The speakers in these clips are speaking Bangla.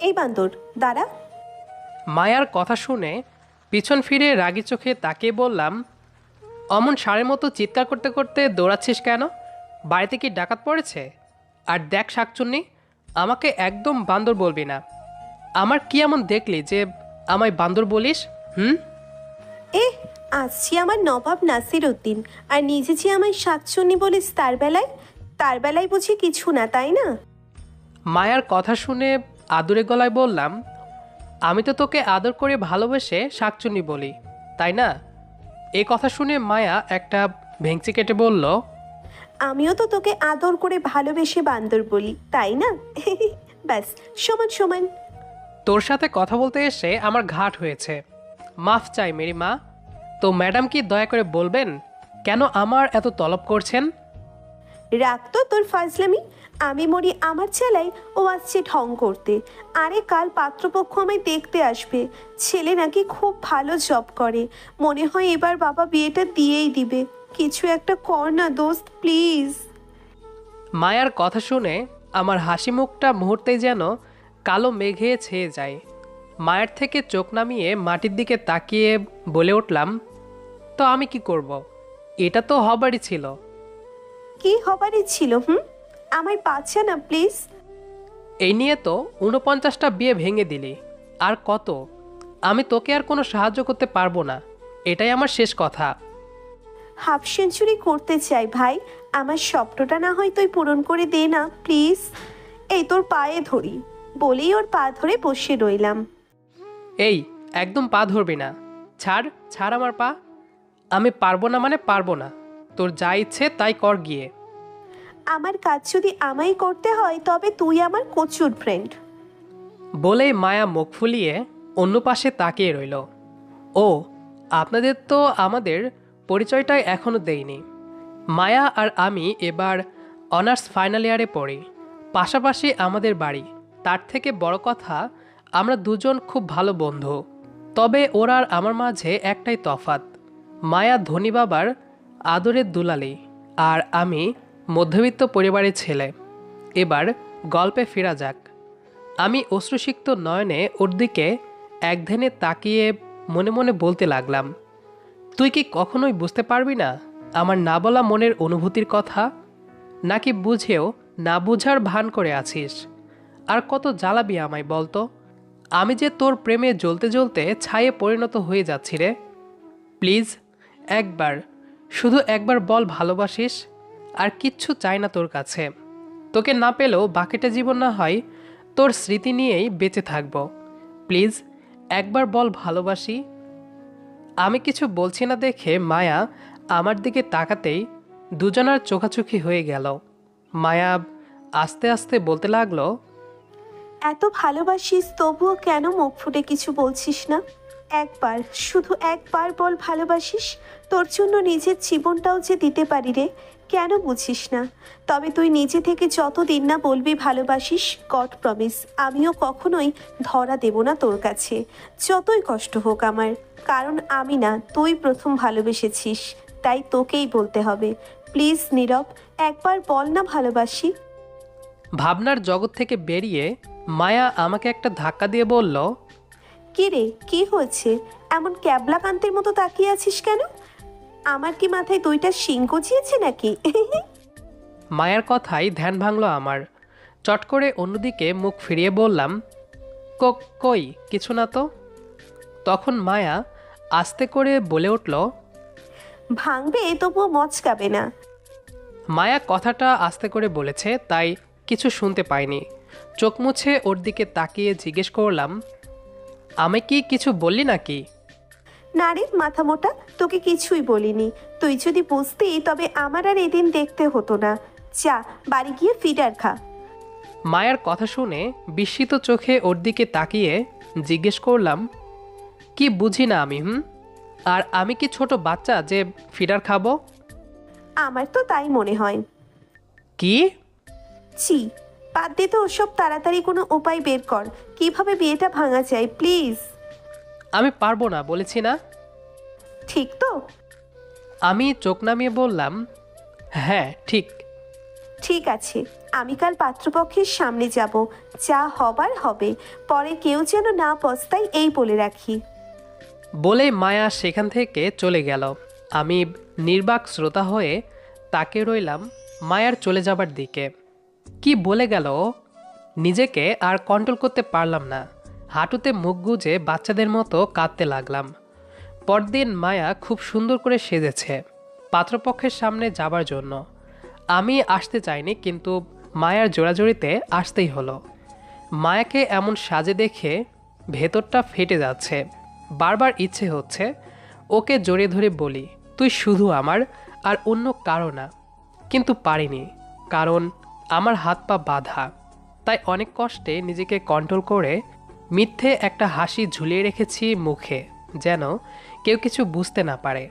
এই বান্দর দাঁড়া। মায়ার কথা শুনে পিছন ফিরে রাগি চোখে তাকে বললাম অমন সারের মতো চিৎকার করতে করতে দৌড়াচ্ছিস কেন? বাড়িতে কি ডাকাত পড়েছে? আর দেখ শাকচুন্নি আমাকে একদম বান্দর বলবি না। আমার কি এমন দেখলি যে আমায় বান্দর বলিস হুম? এ আসছি আমার নবাব নাসির উদ্দিন আর নিজে যে আমায় শাকচুন্নি বলিস তার বেলায়? তার বেলায় বুঝি কিছু না তাই না? মায়ার কথা শুনে আদুরে গলায় বললাম আমি তো তোকে আদর করে ভালোবেসে শাকচুন্নি বলি তাই না? এই কথা শুনে মায়া একটা ভেংচি কেটে বলল আমিও তো তোকে আদর করে ভালোবেসে বান্দর বলি তাই না? ব্যাস সমান সমান। তোর সাথে কথা বলতে এসে আমার ঘাট হয়েছে। মাফ চাই মেরি মা তো ম্যাডাম কি দয়া করে বলবেন কেন আমার এত তলব করছেন? রাখ তো তোর ফাজলামি। আমি মরি আমার ছেলাই ও আসছে ঢং করতে। আরে কাল পাত্রপক্ষ আমায় দেখতে আসবে। ছেলে নাকি খুব ভালো জব করে। মনে হয় এবার বাবা বিয়েটা দিয়েই দিবে। কিছু একটা কর না দোস্ত প্লিজ মায়ার কথা শুনে আমার হাসি মুখটা মুহূর্তেই যেন কালো মেঘে ছেয়ে যায়। মায়ের থেকে চোখ নামিয়ে মাটির দিকে তাকিয়ে বলে উঠলাম, তো আমি কি করব। এটা তো হবারই ছিল। কি হবারই ছিল হুম? আমায় পাচ্ছে না প্লিজ। এই নিয়ে তো উনপঞ্চাশটা বিয়ে ভেঙে দিলি। আর কত? আমি তোকে আর কোনো সাহায্য করতে পারব না। এটাই আমার শেষ কথা। হাফ সেঞ্চুরি করতে চাই ভাই। আমার স্বপ্নটা না হয় তুই পূরণ করে দে না প্লিজ। এই তোর পায়ে ধরি। বলেই ওর পা ধরে বসে রইলাম। এই একদম পা ধরবি না। ছাড় ছাড় আমার পা। আমি পারব না মানে পারব না। তোর যা ইচ্ছে তাই কর গিয়ে। আমার কাজ যদি আমায় করতে হয় তবে তুই আমার কচুর ফ্রেন্ড বলেই মায়া মুখ ফুলিয়ে অন্য পাশে তাকিয়ে রইল। ও আপনাদের তো আমাদের পরিচয়টাই এখনও দেইনি। মায়া আর আমি এবার অনার্স ফাইনাল ইয়ারে পড়ি। পাশাপাশি আমাদের বাড়ি। তার থেকে বড় কথা আমরা দুজন খুব ভালো বন্ধু। তবে ওর আর আমার মাঝে একটাই তফাত মায়া ধনী বাবার আদরের দুলালি আর আমি মধ্যবিত্ত পরিবারের ছেলে। এবার গল্পে ফেরা যাক। আমি অশ্রুসিক্ত নয়নে ওর দিকে একধ্যানে তাকিয়ে মনে মনে বলতে লাগলাম, তুই কি কখনোই বুঝতে পারবি না আমার না বলা মনের অনুভূতির কথা? নাকি বুঝেও না বুঝার ভান করে আছিস? আর কত জ্বালাবি আমায় বলতো? আমি যে তোর প্রেমে জ্বলতে জ্বলতে ছায়ে পরিণত হয়ে যাচ্ছি রে। প্লিজ একবার শুধু একবার বল ভালোবাসিস, আর কিচ্ছু চাই না তোর কাছে। তোকে না পেলেও বাকিটা জীবন না হয়, তোর স্মৃতি নিয়েই বেঁচে থাকব। প্লিজ, একবার বল ভালোবাসি। আমি কিছু বলছি না দেখে মায়া আমার দিকে তাকাতেই দুজনার চোখাচোখি হয়ে গেল। মায়া আস্তে আস্তে বলতে লাগল, এত ভালোবাসিস, তবুও কেন মুখ ফুটে কিছু বলছিস না? একবার, শুধু একবার বল ভালোবাসিস? তোর জন্য নিজের জীবনটাও যে দিতে পারি রে, কেন বুঝিস না? তবে তুই নিজে থেকে যতদিন না বলবি ভালোবাসিস, গড প্রমিস, আমিও কখনোই ধরা দেব না তোর কাছে। যতই কষ্ট হোক আমার, কারণ আমি না, তুই প্রথম ভালোবেসেছিস, তাই তোকেই বলতে হবে। প্লিজ নীরব, একবার বল না ভালোবাসি। ভাবনার জগৎ থেকে বেরিয়ে মায়া আমাকে একটা ধাক্কা দিয়ে বলল কি রে কি হয়েছে? এমন ক্যাবলা কান্তের মতো তাকিয়ে আছিস কেন? আমার কি মাথায় দুইটা শিং গজিয়েছে নাকি? মায়ের কথাই ধ্যান ভাঙলো আমার। চট করে অন্যদিকে মুখ ফিরিয়ে বললাম "ক- কই কিছু না তো? তখন মায়া আস্তে করে বলে উঠল ভাঙবে তবুও মচকাবে না। মায়া কথাটা আস্তে করে বলেছে তাই কিছু শুনতে পাইনি। চোখ মুছে ওর দিকে তাকিয়ে জিজ্ঞেস করলাম আমি কি কিছু বললি নাকি? না রে মাথা মোটা তোকে কিছুই বলিনি। তুই যদি বুঝতি তবে আমার আর এদিন দেখতে হতো না। চা বাড়ি গিয়ে ফিডার খা। মায়ের কথা শুনে বিস্মিত চোখে ওর দিকে তাকিয়ে জিজ্ঞেস করলাম কি বুঝি না আমি হুম? আর আমি কি ছোট বাচ্চা যে ফিডার খাব? আমার তো তাই মনে হয়। কি? ছি বাদ দিয়ে তো ওসব তাড়াতাড়ি কোনো উপায় বের কর। কীভাবে বিয়েটা ভাঙা যায় প্লিজ। আমি পারব না বলেছি না? ঠিক তো। আমি চোখ নামিয়ে বললাম হ্যাঁ ঠিক। ঠিক আছে আমি কাল পাত্রপক্ষের সামনে যাব। যা হবার হবে। পরে কেউ যেন না পস্তায় এই বলে রাখি। বলে মায়া সেখান থেকে চলে গেল। আমি নির্বাক শ্রোতা হয়ে তাকে রইলাম মায়ার চলে যাবার দিকে। কি বলে গেল? নিজেকে আর কন্ট্রোল করতে পারলাম না। হাঁটুতে মুখ গুজে বাচ্চাদের মতো কাঁদতে লাগলাম। পরদিন মায়া খুব সুন্দর করে সেজেছে পাত্রপক্ষের সামনে যাবার জন্য। আমি আসতে চাইনি, কিন্তু মায়ার জোড়াজোড়িতে আসতেই হলো। মায়াকে এমন সাজে দেখে ভেতরটা ফেটে যাচ্ছে। বারবার ইচ্ছে হচ্ছে, ওকে জড়িয়ে ধরে বলি, তুই শুধু আমার আর অন্য কারও না। কিন্তু পারিনি, কারণ আমার হাত পা বাঁধা। তাই অনেক কষ্টে নিজেকে কন্ট্রোল করে মিথ্যে একটা হাসি ঝুলিয়ে রেখেছি মুখে, যেন কেউ কিছু বুঝতে না পারে।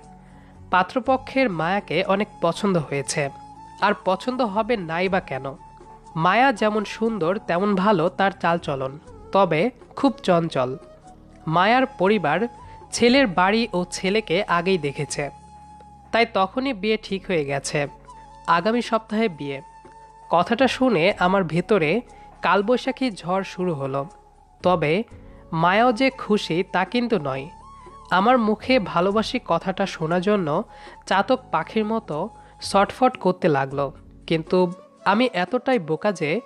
পাত্রপক্ষের মায়াকে অনেক পছন্দ হয়েছে। আর পছন্দ হবে নাই বা কেন? মায়া যেমন সুন্দর, তেমন ভালো তার চালচলন। তবে খুব চঞ্চল। মায়ার পরিবার ছেলের বাড়ি ও ছেলেকে আগেই দেখেছে। তাই তখনই বিয়ে ঠিক হয়ে গেছে। আগামী সপ্তাহে বিয়ে। কথাটা শুনে আমার ভেতরে কালবৈশাখী ঝড় শুরু হলো। তবে মায়াও যে খুশি তা কিন্তু নয়। আমার মুখে ভালোবাসি কথাটা শোনার জন্য চাতক পাখির মতো শটফট করতে লাগল। কিন্তু আমি এতটাই বোকা যে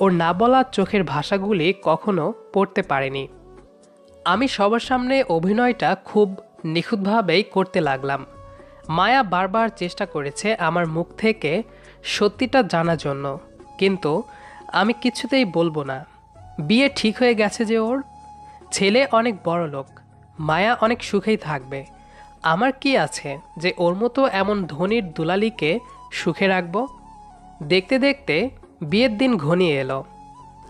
ওর না বলা চোখের ভাষাগুলি কখনো পড়তে পারিনি। আমি সবার সামনে অভিনয়টা খুব নিখুঁতভাবেই করতে লাগলাম। মায়া বারবার চেষ্টা করেছে আমার মুখ থেকে সত্যিটা জানার জন্য। কিন্তু আমি কিছুতেই বলব না। বিয়ে ঠিক হয়ে গেছে যে ওর? ছেলে অনেক বড় লোক, মায়া অনেক সুখেই থাকবে। আমার কি আছে যে ওর মতো এমন ধনির দুলালিকে সুখে রাখব? দেখতে দেখতে বিয়ের দিন ঘনিয়ে এলো।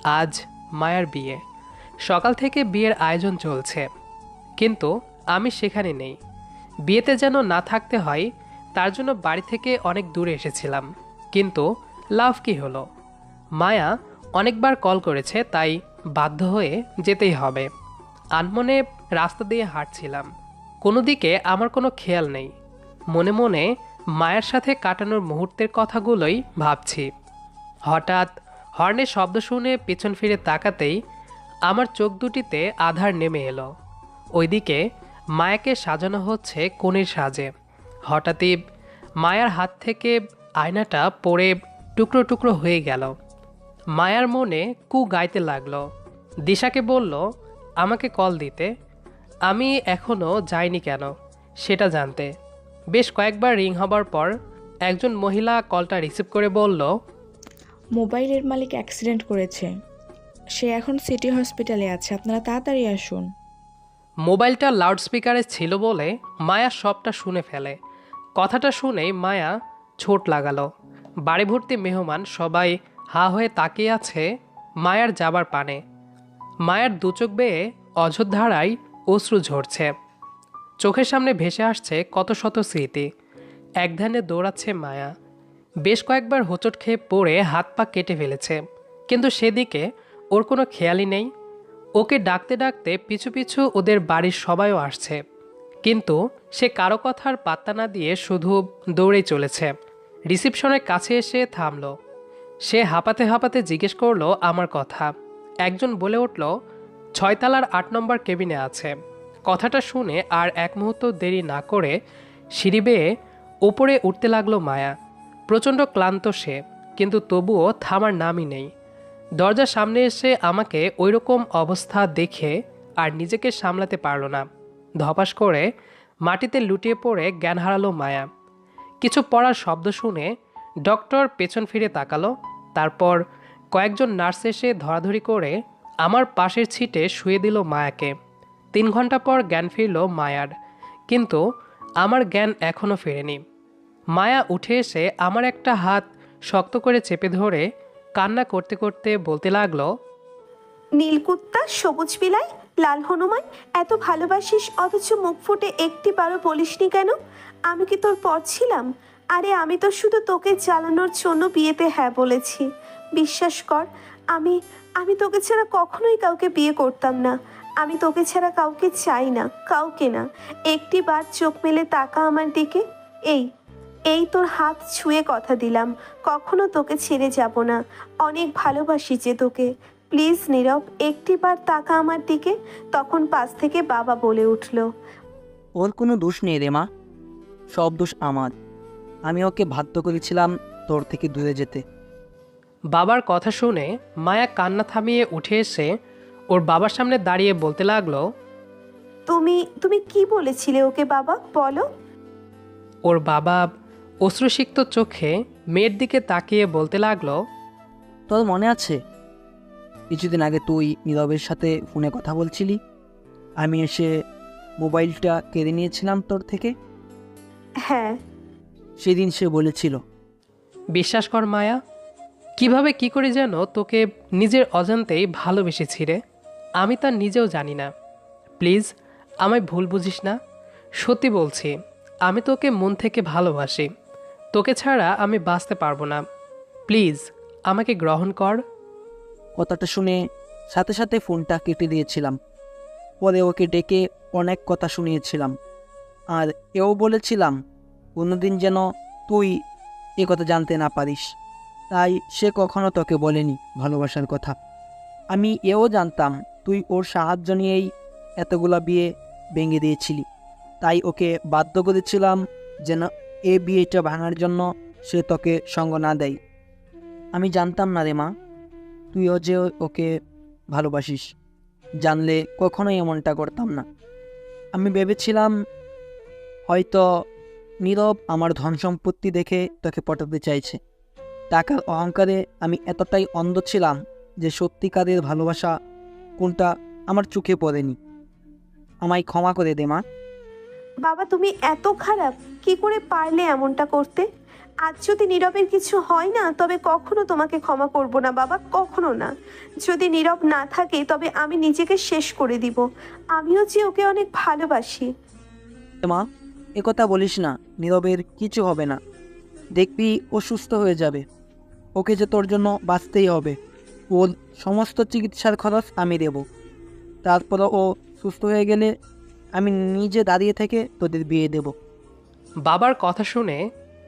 আজ মায়ার বিয়ে। সকাল থেকে বিয়ের আয়োজন চলছে। কিন্তু আমি সেখানে নেই। বিয়েতে যেন না থাকতে হয়, তার জন্য বাড়ি থেকে অনেক দূরে এসেছিলাম। কিন্তু লাভ কি হলো? মায়া অনেকবার কল করেছে, তাই বাধ্য হয়ে যেতেই হবে। আনমনে রাস্তা দিয়ে হাঁটছিলাম। কোনো দিকে আমার কোনো খেয়াল নেই। মনে মনে মায়ের সাথে কাটানোর মুহূর্তের কথাগুলোই ভাবছি। হঠাৎ হর্নের শব্দ শুনে পেছন ফিরে তাকাতেই আমার চোখ দুটিতে আধার নেমে এলো। ওইদিকে মায়াকে সাজানো হচ্ছে কোণের সাজে। হঠাৎই মায়ার হাত থেকে আয়নাটা পড়ে টুকরো টুকরো হয়ে গেল। মায়ার মনে কু গাইতে লাগল। দিশাকে বলল আমাকে কল দিতে। আমি এখনও যাইনি কেন? সেটা জানতে। বেশ কয়েকবার রিং হবার পর একজন মহিলা কলটা রিসিভ করে বলল মোবাইলের মালিক অ্যাক্সিডেন্ট করেছে। সে এখন সিটি হসপিটালে আছে। আপনারা তাড়াতাড়ি আসুন। মোবাইলটা লাউডস্পিকারে ছিল বলে মায়া সবটা শুনে ফেলে। কথাটা শুনেই মায়া ছোট লাগালো। বাড়ি ভর্তি মেহমান সবাই হা হয়ে তাকিয়ে আছে মায়ার যাবার পানে। মায়ার দুচোখ বেয়ে অযোধ্যারায় অশ্রু ঝরছে। চোখের সামনে ভেসে আসছে কত শত স্মৃতি। এক ধ্যানে দৌড়াচ্ছে মায়া। বেশ কয়েকবার হোঁচট খেয়ে পড়ে হাত পা কেটে ফেলেছে। কিন্তু সেদিকে ওর কোনো খেয়ালই নেই। ওকে ডাকতে ডাকতে পিছু পিছু ওদের বাড়ির সবাইও আসছে। কিন্তু সে কারও কথার পাত্তা না দিয়ে শুধু দৌড়েই চলেছে। রিসিপশনের কাছে এসে থামলো। সে হাঁপাতে হাঁপাতে জিজ্ঞেস করল আমার কথা। একজন বলে উঠল, ছয়তলার আট নম্বর কেবিনে আছে। কথাটা শুনে আর এক মুহূর্ত দেরি না করে সিঁড়ি বেয়ে ওপরে উঠতে লাগল মায়া। প্রচণ্ড ক্লান্ত সে, কিন্তু তবুও থামার নামই নেই। দরজার সামনে এসে আমাকে ওইরকম অবস্থা দেখে আর নিজেকে সামলাতে পারল না। ধপাস করে মাটিতে লুটিয়ে পড়ে জ্ঞান হারালো মায়া। কিছু পড়ার শব্দ শুনে ডক্টর পেছন ফিরে তাকালো, তারপর কয়েকজন নার্স এসে ধরাধরি করে আমার পাশের ছিটে শুয়ে দিল মায়াকে। তিন ঘণ্টা পর জ্ঞান ফিরল মায়ার, কিন্তু আমার জ্ঞান এখনও ফেরেনি। মায়া উঠে এসে আমার একটা হাত শক্ত করে চেপে ধরে কান্না করতে করতে বলতে লাগল, নীলকুত্তা সবুজ বিলাই লাল হনুমান, এত ভালোবাসিস অথচ মুখ ফুটে একটি বারো বলিসনি কেন? আমি কি তোর পর ছিলাম? আরে আমি তো শুধু তোকে জ্বালানোর জন্য বিয়েতে হ্যাঁ বলেছি। বিশ্বাস কর, আমি আমি তোকে ছাড়া কখনোই কাউকে বিয়ে করতাম না। আমি তোকে ছাড়া কাউকে চাই না, কাউকে না। একটি বার চোখ মেলে তাকা আমার দিকে। এই এই তোর হাত ছুঁয়ে কথা দিলাম, কখনো তোকে ছেড়ে যাব না। অনেক ভালোবাসি যে তোকে। প্লিজ নীরব একটিবার তাকা আমার দিকে। তখন পাশ থেকে বাবা বলে উঠল ওর কোনো দোষ নেই রে মা সব দোষ আমার। আমি ওকে বাধ্য করেছিলাম তোর থেকে দূরে যেতে। বাবার কথা শুনে মায়া কান্না থামিয়ে উঠে এসে ওর বাবার সামনে দাঁড়িয়ে বলতে লাগল তুমি তুমি কি বলেছিলে ওকে বাবা? বলো। ওর বাবা অশ্রুসিক্ত চোখে মেয়ের দিকে তাকিয়ে বলতে লাগল তোর মনে আছে কিছুদিন আগে তুই নীরবের সাথে ফোনে কথা বলছিলি। আমি এসে মোবাইলটা কেড়ে নিয়েছিলাম তোর থেকে। হ্যাঁ। সেদিন সে বলেছিল। বিশ্বাস কর মায়া কীভাবে কি করে যেন তোকে নিজের অজান্তেই ভালোবেসেছি রে। আমি তা নিজেও জানি না। প্লিজ আমায় ভুল বুঝিস না। সত্যি বলছি আমি তোকে মন থেকে ভালোবাসি। তোকে ছাড়া আমি বাঁচতে পারব না। প্লিজ আমাকে গ্রহণ কর। কথাটা শুনে সাথে সাথে ফোনটা কেটে দিয়েছিলাম। পরে ওকে ডেকে অনেক কথা শুনিয়েছিলাম। আর এও বলেছিলাম, কোনোদিন যেন তুই এ কথা জানতে না পারিস। তাই সে কখনো তোকে বলেনি ভালোবাসার কথা। আমি এও জানতাম, তুই ওর সাহায্য নিয়েই এতগুলা বিয়ে ভেঙে দিয়েছিলি। তাই ওকে বাধ্য করেছিলাম যেন এ বিয়েটা ভাঙার জন্য সে তোকে সঙ্গ না দেয়। আমি জানতাম না রে মা তুইও যে ওকে ভালোবাসিস, জানলে কখনোই এমনটা করতাম না। আমি ভেবেছিলাম, হয়তো নীরব আমার ধন সম্পত্তি দেখে তোকে পটাতে চাইছে। টাকার অহংকারে আমি এতটাই অন্ধ ছিলাম যে সত্যিকারের ভালোবাসা কোনটা আমার চোখে পড়েনি। আমায় ক্ষমা করে দে, মা। বাবা, তুমি এত খারাপ, কি করে পারলে এমনটা করতে? আজ যদি নীরবের কিছু হয় না তবে কখনো তোমাকে ক্ষমা করব না বাবা কখনো না। যদি নীরব না থাকে তবে আমি নিজেকে শেষ করে দিব। আমিও যে ওকে অনেক ভালোবাসি। মা একথা বলিস না নীরবের কিছু হবে না। দেখবি ও সুস্থ হয়ে যাবে। ওকে যে তোর জন্য বাঁচতেই হবে ওর সমস্ত চিকিৎসার খরচ আমি দেব। তারপর ও সুস্থ হয়ে গেলে আমি নিজে দাঁড়িয়ে থেকে তোদের বিয়ে দেব। বাবার কথা শুনে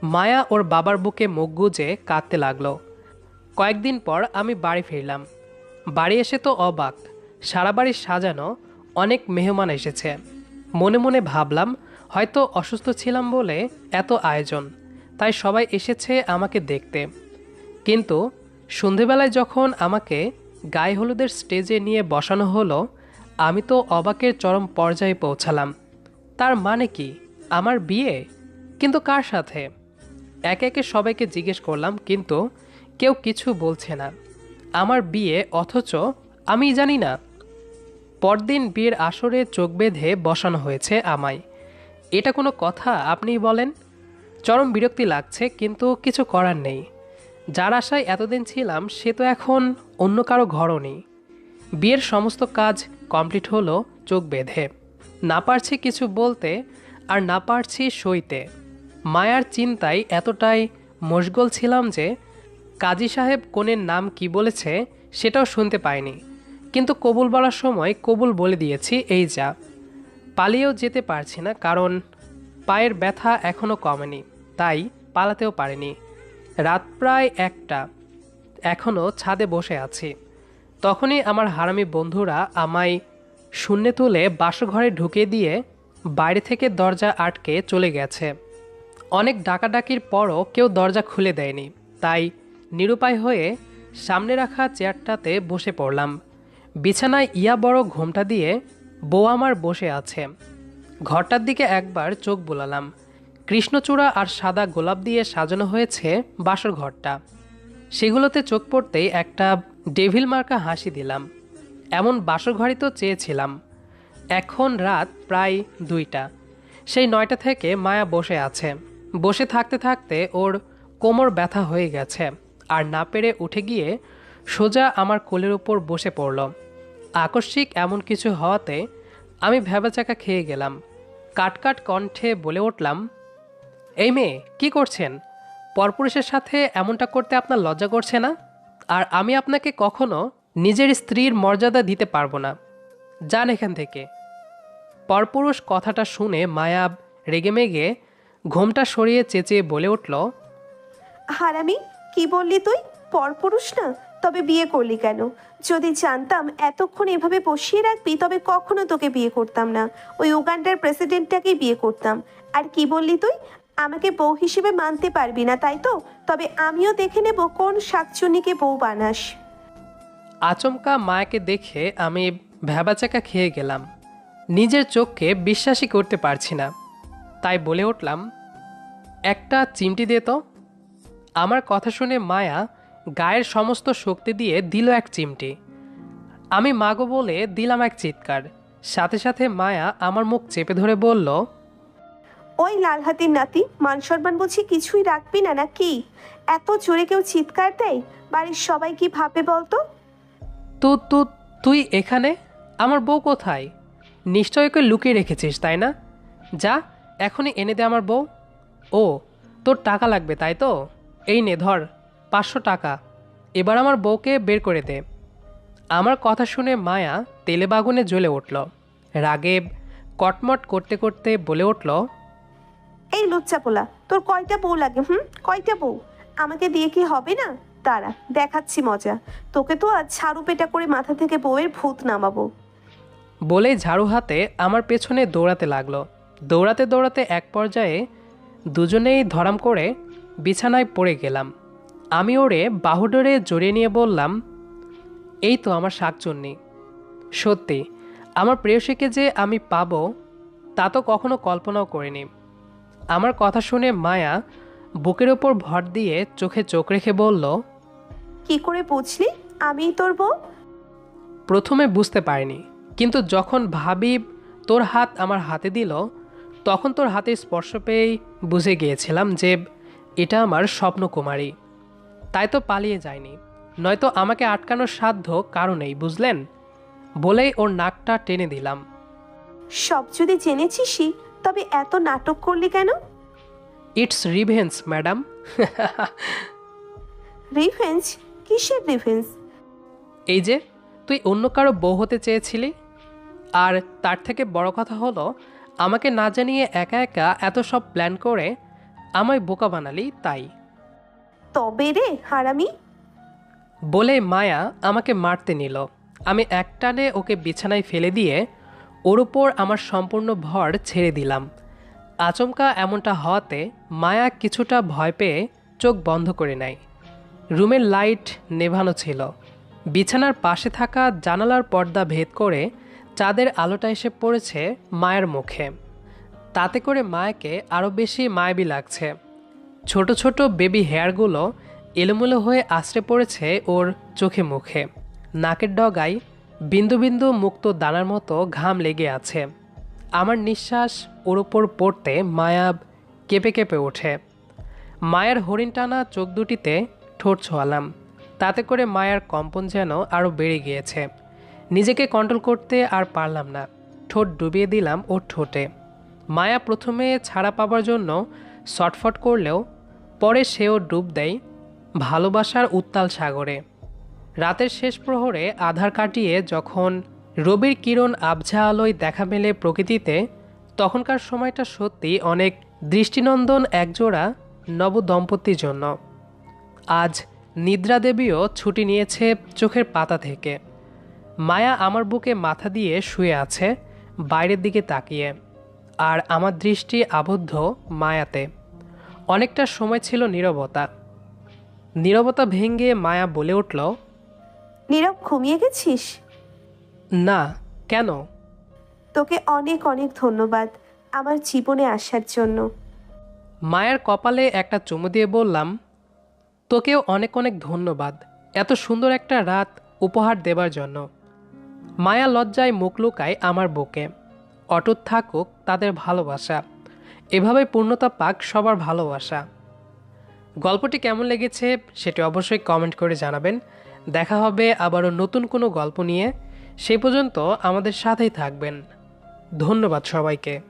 মায়া ওর বাবার বুকে মুখ গুজে কাঁদতে লাগল। কয়েকদিন পর আমি বাড়ি ফিরলাম। বাড়ি এসে তো অবাক। সারা বাড়ি সাজানো অনেক মেহমান এসেছে। মনে মনে ভাবলাম, হয়তো অসুস্থ ছিলাম বলে এত আয়োজন, তাই সবাই এসেছে আমাকে দেখতে। কিন্তু সন্ধেবেলায় যখন আমাকে গায়ে হলুদের স্টেজে নিয়ে বসানো হলো, আমি তো অবাকের চরম পর্যায়ে পৌঁছালাম। তার মানে কি? আমার বিয়ে? কিন্তু কার সাথে? একে একে সবাইকে জিজ্ঞেস করলাম, কিন্তু কেউ কিছু বলছে না। আমার বিয়ে, অথচ আমি জানি না। পরদিন বিয়ের আসরে চোখ বেঁধে বসানো হয়েছে আমায়। এটা কোনো কথা, আপনিই বলেন। চরম বিরক্তি লাগছে, কিন্তু কিছু করার নেই। যার আশায় এতদিন ছিলাম, সে তো এখন অন্য কারও ঘরও নেই। বিয়ের সমস্ত কাজ কমপ্লিট হলো চোখ বেঁধে। না পারছি কিছু বলতে, আর না পারছি সইতে। মায়ার চিন্তায় এতটাই মশগোল ছিলাম যে কাজী সাহেব কোনের নাম কি বলেছে সেটাও শুনতে পাইনি। কিন্তু কবুল বলার সময় কবুল বলে দিয়েছি, এই যা। পালিয়েও যেতে পারছি না, কারণ পায়ের ব্যথা এখনও কমেনি, তাই পালাতেও পারিনি। রাত প্রায় একটা এখনও ছাদে বসে আছি। তখনই আমার হারামি বন্ধুরা আমায় শূন্যে তুলে বাসঘরে ঢুকে দিয়ে বাইরে থেকে দরজা আটকে চলে গেছে। অনেক ডাকাডাকির পরও কেউ দরজা খুলে দেয়নি। তাই নিরুপায় হয়ে সামনে রাখা চেয়ারটাতে বসে পড়লাম। বিছানায় ইয়া বড় ঘোমটা দিয়ে বউ আমার বসে আছে। ঘরটার দিকে একবার চোখ বোলালাম। কৃষ্ণচূড়া আর সাদা গোলাপ দিয়ে সাজানো হয়েছে বাসর ঘরটা। সেগুলোতে চোখ পড়তেই একটা ডেভিল মার্কা হাসি দিলাম। এমন বাসর ঘরই তো চেয়েছিলাম। এখন রাত প্রায় দুইটা। সেই নয়টা থেকে মায়া বসে আছে। বসে থাকতে থাকতে ওর কোমর ব্যথা হয়ে গেছে আর না পেরে উঠে গিয়ে সোজা আমার কোলের উপর বসে পড়ল। আকস্মিক এমন কিছু হওয়াতে আমি ভেবাচাকা খেয়ে গেলাম। কাটকাট কণ্ঠে বলে উঠলাম, এই মেয়ে, কি করছেন? পরপুরুষের সাথে এমনটা করতে আপনার লজ্জা করছে না? আর আমি আপনাকে কখনো নিজের স্ত্রীর মর্যাদা দিতে পারব না। যান এখান থেকে। পরপুরুষ কথাটা শুনে মায়া রেগেমেগে ঘোমটা সরিয়ে চেঁচিয়ে বলে উঠল হারামি কি বললি তুই? পরপুরুষ না তবে বিয়ে করলি কেন? যদি জানতাম এতক্ষণ এভাবে বসিয়ে রাখবি তবে কখনো তোকে বিয়ে করতাম না। ওই উগান্ডার প্রেসিডেন্টটাকেই বিয়ে করতাম। আর কি বললি তুই? আমাকে বউ হিসেবে মানতে পারবি না তাই তো? তবে আমিও দেখে নেব কোন শাকচুন্নিকে বউ বানাস। আচমকা মায়াকে দেখে আমি ভ্যাবাচাকা খেয়ে গেলাম। নিজের চোখকে বিশ্বাসই করতে পারছি না। তাই বলে উঠলাম একটা চিমটি দে তো। আমার কথা শুনে মায়া গায়ের সমস্ত শক্তি দিয়ে দিল এক চিমটি। আমি মাগো বলে দিলাম এক চিৎকার। সাথে সাথে মায়া আমার মুখ চেপে ধরে বলল ওই লাল হাতির নাতি মান সম্মান বুঝি কিছুই রাখবি না না কি এত জোরে কেউ চিৎকার দেয়? বাড়ির সবাই কি ভাববে বলতো? তু তু তুই এখানে? আমার বউ কোথায়? নিশ্চয় ওকে লুকিয়ে রেখেছিস তাই না? যা এখনই এনে দে আমার বউ। ও তোর টাকা লাগবে তাই তো? এই নে ধর পাঁচশো টাকা। এবার আমার বউকে বের করে দে। আমার কথা শুনে মায়া তেলে বাগুনে জ্বলে উঠল। রাগে কটমট করতে করতে বলে উঠল এই লুচ্চা পোলা তোর কয়টা বউ লাগে হুম? কয়টা বউ? আমাকে দিয়ে কি হবে না? তারা দেখাচ্ছি মজা। তোকে তো আজ ঝাড়ু পেটা করে মাথা থেকে বউয়ের ভূত নামাবো। বলেই ঝাড়ু হাতে আমার পেছনে দৌড়াতে লাগল। দৌড়াতে দৌড়াতে এক পর্যায়ে দুজনেই ধরাম করে বিছানায় পড়ে গেলাম। আমি ওরে বাহুডোরে জড়িয়ে নিয়ে বললাম এই তো আমার শাকচুন্নি। সত্যি আমার প্রেয়সীকে যে আমি পাব তা তো কখনো কল্পনাও করিনি। আমার কথা শুনে মায়া বুকের ওপর ভর দিয়ে চোখে চোখ রেখে বলল কি করে বুঝলি? আমিই তোর বউ? প্রথমে বুঝতে পারিনি কিন্তু যখন ভাবি তোর হাত আমার হাতে দিল তখন তোর হাতে স্পর্শ পেয়েই বুঝে গিয়েছিলাম যে এটা আমার স্বপ্নকুমারী। তাই তো পালিয়ে যায়নি। নয়তো আমাকে আটকানোর সাধ্য কারণেই বুঝলেন? বলেই ওর নাকটা টেনে দিলাম। সব যদি জেনেছিসই তবে এত নাটক করলি কেন? It's revenge madam. রিভেন্স কিসের রিভেন্স এই যে তুই অন্য কারও বউ হতে চেয়েছিলি? আর তার থেকে বড় কথা হলো আমাকে না জানিয়ে একা একা এত সব প্ল্যান করে আমায় বোকা বানালি তাই। তবে রে হারামি। বলে মায়া আমাকে মারতে নিল। আমি একটানে ওকে বিছানায় ফেলে দিয়ে ওর উপর আমার সম্পূর্ণ ভর ছেড়ে দিলাম। আচমকা এমনটা হওয়াতে মায়া কিছুটা ভয় পেয়ে চোখ বন্ধ করে নেয়। রুমের লাইট নেভানো ছিল। বিছানার পাশে থাকা জানালার পর্দা ভেদ করে চাঁদের আলোটা এসে পড়েছে মায়ের মুখে। তাতে করে মায়াকে আরও বেশি মায়াবী লাগছে। ছোট ছোট বেবি হেয়ারগুলো এলোমেলো হয়ে আশ্রে পড়েছে ওর চোখে মুখে। নাকের ডগায় বিন্দু বিন্দু মুক্ত দানার মতো ঘাম লেগে আছে। আমার নিঃশ্বাস ওর ওপর পড়তে মায়া কেঁপে কেঁপে ওঠে। মায়ের হরিণ টানা চোখ দুটিতে ঠোঁট ছোঁয়ালাম। তাতে করে মায়ের কম্পন যেন আরও বেড়ে গিয়েছে। নিজেকে কন্ট্রোল করতে আর পারলাম না। ঠোঁট ডুবিয়ে দিলাম ওর ঠোঁটে। মায়া প্রথমে ছাড়া পাবার জন্য শটফট করলেও পরে সেও ডুব দেয় ভালোবাসার উত্তাল সাগরে। রাতের শেষ প্রহরে আধার কাটিয়ে যখন রবির কিরণ আবঝা আলোয় দেখা মেলে প্রকৃতিতে, তখনকার সময়টা সত্যি অনেক দৃষ্টিনন্দন একজোড়া নবদম্পতির জন্য। আজ নিদ্রা দেবীও ছুটি নিয়েছে চোখের পাতা থেকে। মায়া আমার বুকে মাথা দিয়ে শুয়ে আছে বাইরের দিকে তাকিয়ে আর আমার দৃষ্টি আবদ্ধ মায়াতে। অনেকটা সময় ছিল নীরবতা। নীরবতা ভেঙে মায়া বলে উঠল নীরব ঘুমিয়ে গেছিস? না কেন? তোকে অনেক অনেক ধন্যবাদ আমার জীবনে আসার জন্য। মায়ের কপালে একটা চুমু দিয়ে বললাম তোকেও অনেক অনেক ধন্যবাদ এত সুন্দর একটা রাত উপহার দেবার জন্য। মায়া লজ্জায় মুখ লুকায় আমার বুকে। অটুট থাকুক তাদের ভালোবাসা। এভাবে পূর্ণতা পাক সবার ভালোবাসা। গল্পটি কেমন লেগেছে সেটি অবশ্যই কমেন্ট করে জানাবেন। দেখা হবে আবারও নতুন কোনো গল্প নিয়ে। সে পর্যন্ত আমাদের সাথেই থাকবেন। ধন্যবাদ সবাইকে।